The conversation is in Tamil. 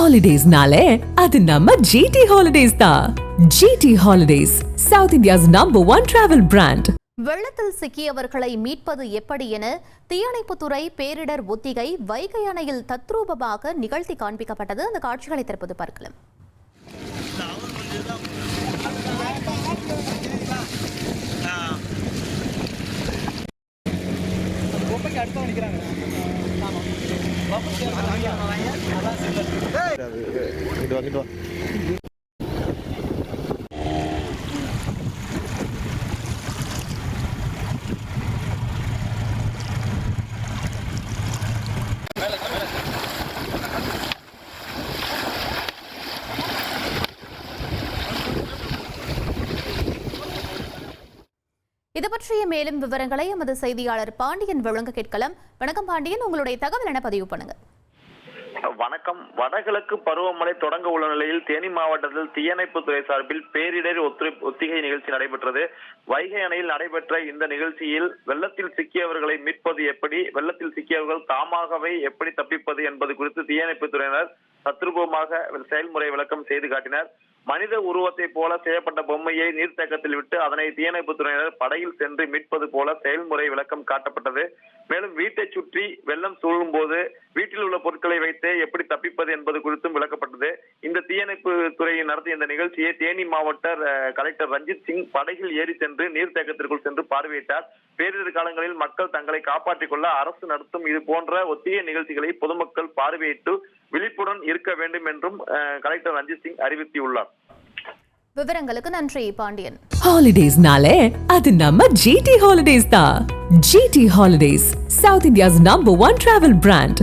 ஹாலிடேஸ்னாலே அது நம்ம ஜிடி ஹாலிடேஸ் தான் GT holidays south India's number one travel brand வெள்ளத்தில் சிக்கியவர்களை மீட்பது எப்படி என தீயணைப்புத்துறை பேரிடர் ஒத்திகை வைகை அணையில் தத்ரூபமாக நிகழ்த்தி காண்பிக்கப்பட்டது. அந்த காட்சிகளை தற்போது பார்க்கலாம். இங்கிட்டு வா இங்கிட்டு வா இது பற்றிய மேலும் விவரங்களை எமது செய்தியாளர் பாண்டியன் வழங்க கேட்கலாம். வணக்கம் பாண்டியன். உங்களுடைய தகவல் என பதிவு பண்ணுங்க. வணக்கம். வடகிழக்கு பருவமழை தொடங்க உள்ள நிலையில் தேனி மாவட்டத்தில் தீயணைப்பு துறை சார்பில் பேரிடர் ஒத்திகை நிகழ்ச்சி நடைபெற்றது. வைகை அணையில் நடைபெற்ற இந்த நிகழ்ச்சியில் வெள்ளத்தில் சிக்கியவர்களை மீட்பது எப்படி வெள்ளத்தில் சிக்கியவர்கள் தாமாகவே எப்படி தப்பிப்பது என்பது குறித்து தீயணைப்பு துறையினர் தத்ரூபமாக செயல்முறை விளக்கம் செய்து காட்டினர். மனித உருவத்தை போல செய்யப்பட்ட பொம்மையை நீர்த்தேக்கத்தில் விட்டு அதனை தீயணைப்பு துறையினர் படையில் சென்று மீட்பது போல செயல்முறை விளக்கம் காட்டப்பட்டது. மேலும் வீட்டை சுற்றி வெள்ளம் சூழும் போது வீட்டில் உள்ள பொருட்களை வைத்து எப்படி தப்பிப்பது என்பது குறித்தும் விளக்கப்பட்டது. இந்த தீயணைப்பு துறையை நடத்திய இந்த நிகழ்ச்சியை தேனி மாவட்ட கலெக்டர் ரஞ்சித் சிங் படகில் ஏறி சென்று நீர்த்தேக்கத்திற்குள் சென்று பார்வையிட்டார். பேரிடர் காலங்களில் மக்கள் தங்களை காப்பாற்றிக் கொள்ள அரசு நடத்தும் இது போன்ற ஒத்திய நிகழ்ச்சிகளை பொதுமக்கள் பார்வையிட்டு விழிப்புடன் இருக்க வேண்டும் என்றும் கலெக்டர் ரஞ்சித் சிங் அறிவித்தியுள்ளார் விவரங்களுக்கு நன்றி பாண்டியன். ஹாலிடேஸ்னாலே அது நம்ம ஜிடி ஹாலிடேஸ் தான். GT holidays south India's number one travel brand